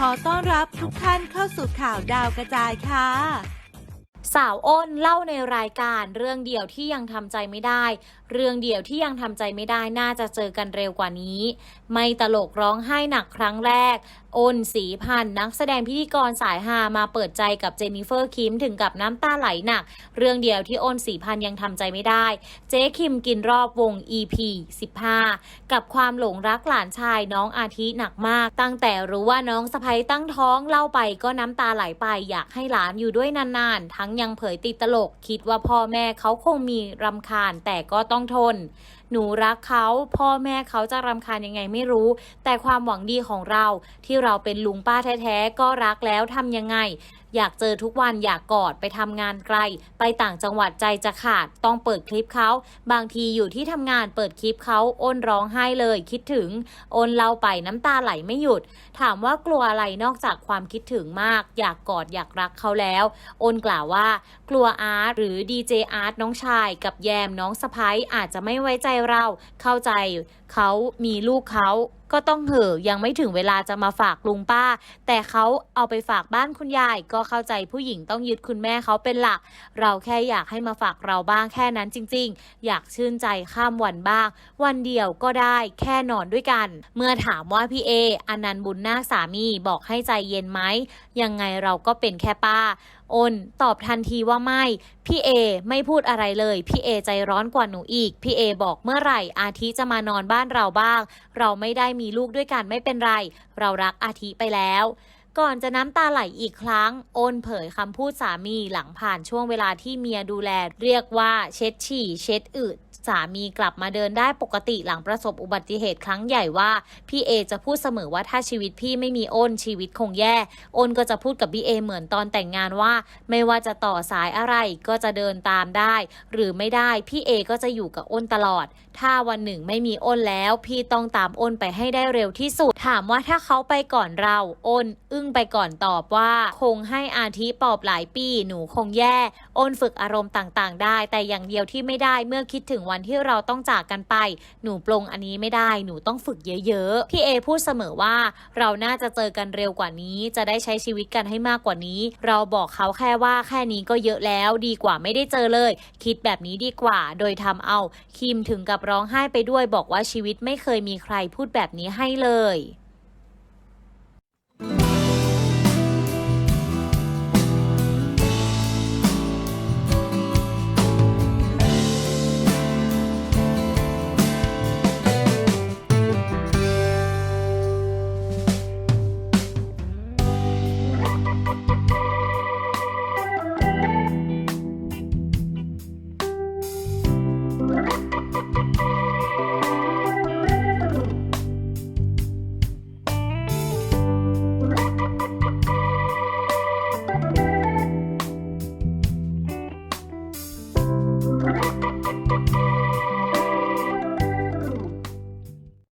ขอต้อนรับทุกท่านเข้าสู่ข่าวดาวกระจายค่ะ สาวอ้นเล่าในรายการเรื่องเดียวที่ยังทำใจไม่ได้ เรื่องเดียวที่ยังทำใจไม่ได้น่าจะเจอกันเร็วกว่านี้ ไม่ตลกร้องไห้หนักครั้งแรก อ้นสีพันนักแสดงพิธีกรสายฮามาเปิดใจกับเจนิเฟอร์คิมถึงกับน้ำตาไหลหนัก เรื่องเดียวที่อ้นสีพันยังทำใจไม่ได้ เจ๊คิมกินรอบวง EP 15 กับความหลงรักหลานชายน้องอาทิหนักมาก ตั้งแต่รู้ว่าน้องสะพ้ยตั้งท้องเล่าไปก็น้ำตาไหลไปอยากให้หลานอยู่ด้วยนานๆ ทั้งยังเผยติดตลก คิดว่าพ่อแม่เขาคงมีรำคาญแต่ก็ต้องทนหนูรักเขาพ่อแม่เขาจะรำคาญยังไงไม่รู้ แต่ความหวังดีของเราที่เราเป็นลุงป้าแท้ๆก็รักแล้วทำยังไง อยากเจอทุกวันอยากกอดไปทำงานไกล ไปต่างจังหวัดใจจะขาดต้องเปิดคลิปเขาบางทีอยู่ที่ทำงานเปิดคลิปเขาโอนร้องไห้เลย คิดถึง โอนเล่าไปน้ำตาไหลไม่หยุด ถามว่ากลัวอะไรนอกจากความคิดถึงมาก อยากกอดอยากรักเขาแล้ว โอนกล่าวว่า กลัวอาร์ตหรือดีเจอาร์ตน้องชายกับแยมน้องสะพ้ยอาจจะไม่ไว้ใจเราเข้าใจเขามีลูกเขาก็ต้องเหอะยังไม่ถึงเวลาจะมาฝากลุงป้า แต่เขาเอาไปฝากบ้านคุณยาย ก็เข้าใจผู้หญิงต้องยึดคุณแม่เขาเป็นหลัก เราแค่อยากให้มาฝากเราบ้างแค่นั้นจริง ๆ อยากชื่นใจข้ามวันบ้าง วันเดียวก็ได้แค่นอนด้วยกัน เมื่อถามว่าพี่เออนันต์บุญนาคสามีบอกให้ใจเย็นไหมยังไงเราก็เป็นแค่ป้าอนตอบทันทีว่าไม่ พี่เอไม่พูดอะไรเลย พี่เอใจร้อนกว่าหนูอีก พี่เอบอกเมื่อไหร่ อาทิจะมานอนบ้านเราบ้าง เราไม่ได้มีลูกด้วยกันไม่เป็นไร เรารักอาทิไปแล้ว ก่อนจะน้ำตาไหลอีกครั้ง โอนเผยคำพูดสามีหลังผ่านช่วงเวลาที่เมียดูแล เรียกว่าเช็ดฉี่ เช็ดอึสามีกลับมาเดินได้ปกติหลังประสบอุบัติเหตุครั้งใหญ่ว่า พี่เอจะพูดเสมอว่าถ้าชีวิตพี่ไม่มีอ้นชีวิตคงแย่ อ้นก็จะพูดกับพี่เอเหมือนตอนแต่งงานว่า ไม่ว่าจะต่อสายอะไรก็จะเดินตามได้ หรือไม่ได้พี่เอก็จะอยู่กับอ้นตลอด ถ้าวันหนึ่งไม่มีอ้นแล้ว พี่ต้องตามอ้นไปให้ได้เร็วที่สุด ถามว่าถ้าเขาไปก่อนเราอ้น อึ้งไปก่อนตอบว่า คงให้อาทิปอบหลายปี หนูคงแย่โอนฝึกอารมณ์ต่างๆ ได้ แต่อย่างเดียวที่ไม่ได้เมื่อคิดถึงวันที่เราต้องจากกันไป หนูปลงอันนี้ไม่ได้ หนูต้องฝึกเยอะๆ พี่เอพูดเสมอว่า เราน่าจะเจอกันเร็วกว่านี้ จะได้ใช้ชีวิตกันให้มากกว่านี้ เราบอกเขาแค่ว่าแค่นี้ก็เยอะแล้ว ดีกว่าไม่ได้เจอเลย คิดแบบนี้ดีกว่า โดยทำเอาคิมถึงกับร้องไห้ไปด้วยบอกว่าชีวิตไม่เคยมีใครพูดแบบนี้ให้เลย